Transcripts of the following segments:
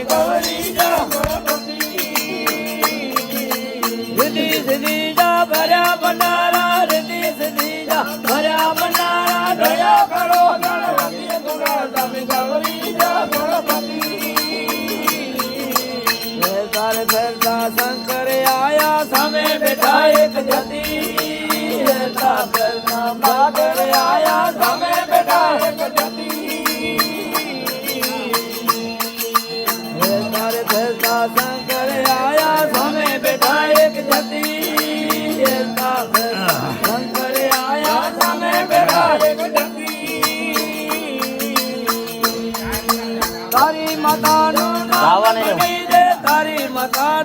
Oh. go.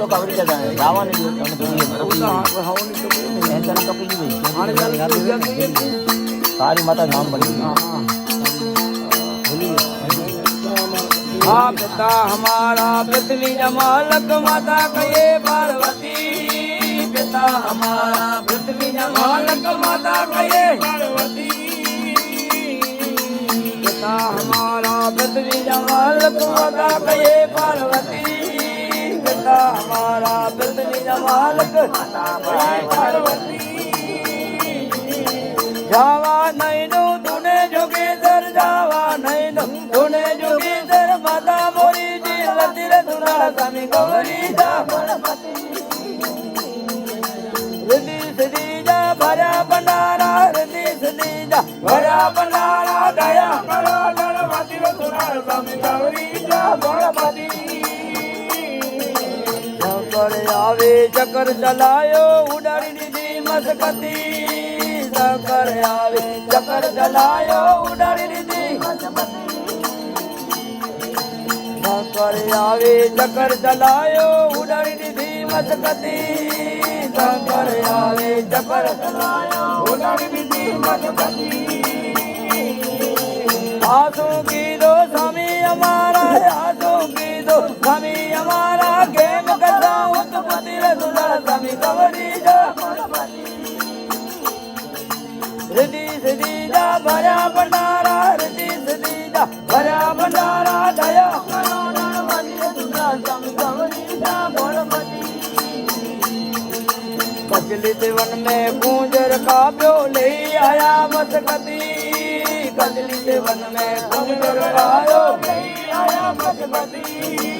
तो कवरी का जाए दावा नहीं होता है तो ये हाव तो कोई है। जना कपी भी आने जाने की जगह नहीं सारी माता धाम बनी हाँ। हाँ।, हाँ पिता हमारा पृथ्वी जमालक माता कहे पार्वती। पिता हमारा पृथ्वी जमालक माता कहे पार्वती। पिता हमारा पृथ्वी जमालक माता कहे पार्वती। જાવા નહીં નું તુને જોગેશ્વર જાવા નહીં નું તુને જોગેશ્વર માતા મોરી જી લતીર સુનાળ સ્વામી ગૌરી જા. રદી સદી જા ભર્યા ભંડારા રદી સદી જા ભર્યા ભંડારા દયા કરો ગણપતિ સુનાળ સ્વામી ગૌરી આવે ચક્કર ચલાયો ઉડાડી દીધી મસ્કતી. શંકર આવે ચક્કર ચલાયો ઉડાડી દીધી શંકર આવે ચક્કર ચલાયો ઉડાડી દીધી મસ્કતી. શંકર આવે ચક્કર ચલાયો ઉડાડી દીધી મસ્કતી. આસુ रिदी सदीजा भरा भंडारा रिदी सदीजा भरा भंडारा दया कजलित वन में गूंजर का प्यो ले आया मसकती कजलित वन में गूंजर का प्यो ले आया मसकती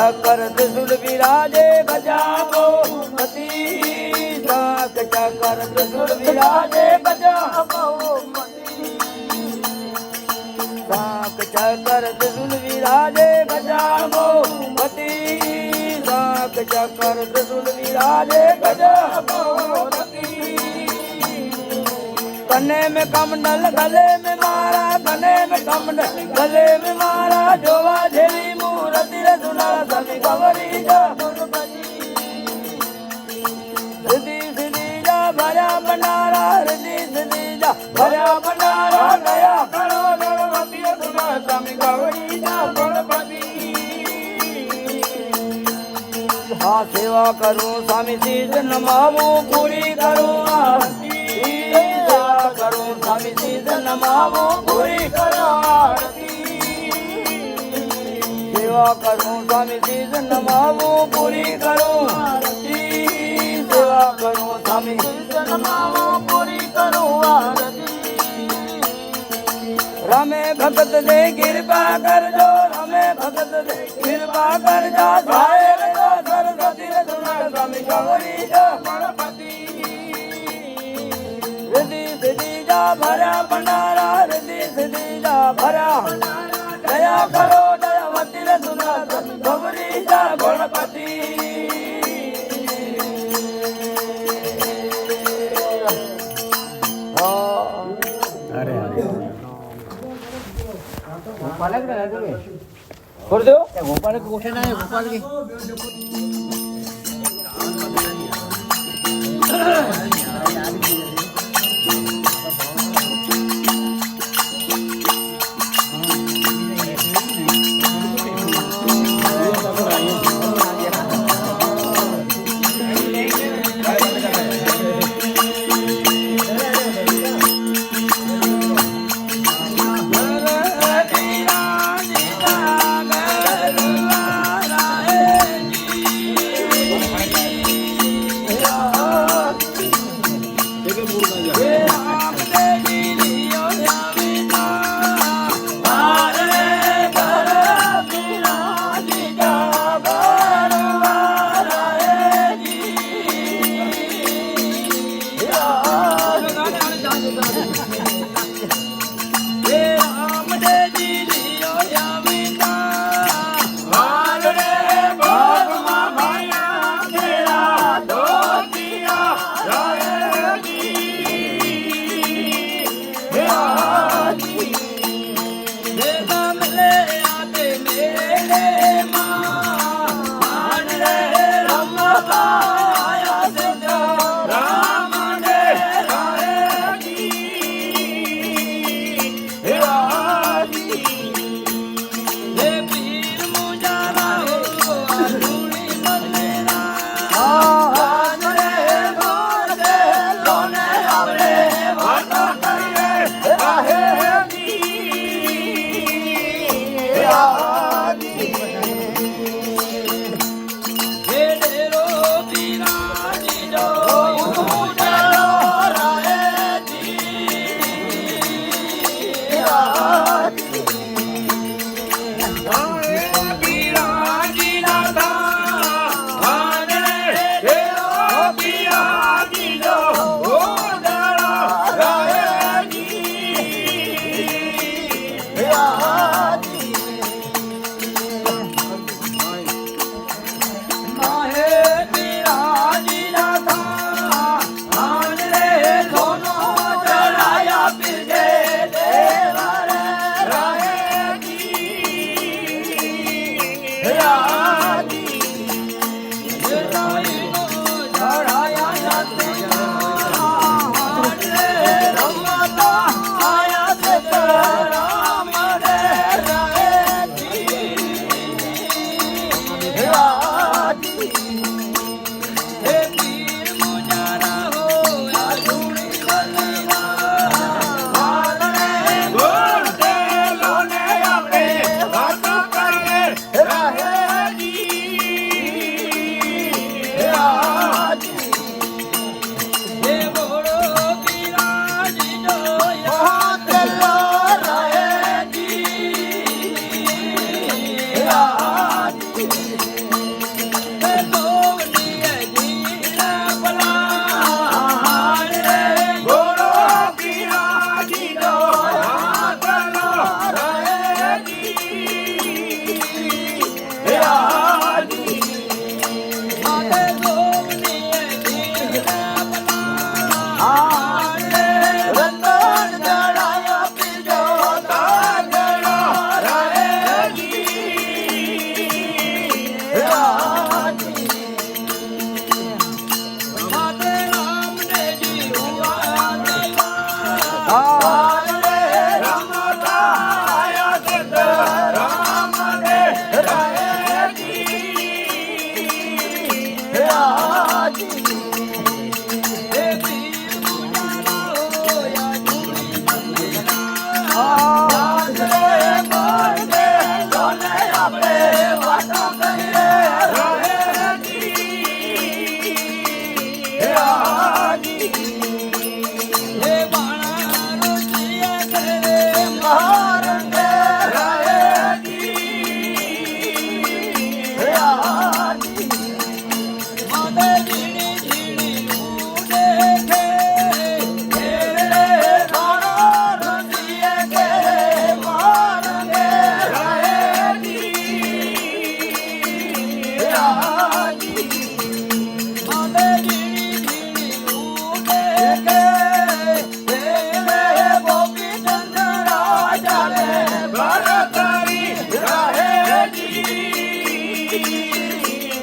चकर सुर विराजे बजाओ मती नाग चकर सुर विराजे बजाओ नाग चकर सुर विराजे बजाओ मती नाग चकर सुर विराजे कने में कमंडल गले में मारा, कने में कमंडल गले में मारा। जोवा झेली मुँह કરુણા સમી ગવરી જા. હૃદય સુધી જા, ભર્યા બનારા હૃદય સુધી જા, ભર્યા બનારા દયા કરો સેવા કરું સ્વામી સીધન મામું પૂરી કરું, આરતી. કરું સ્વામી સીધન મામું પૂરી કરું કરું સ્વામીજી જ નમાવું પૂરી કરું. આરતી સેવા કરું, સ્વામીજી જ નમાવું પૂરી કરું, આરતી. રમે ભગત ને કૃપા કરજો, રમે ભગત ને કૃપા કરજો. સરસ્વતી રે ભંડારા રિધિ સિદ્ધિ જા ભરા છોડ દો ગોપાલ કે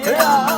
Yeah.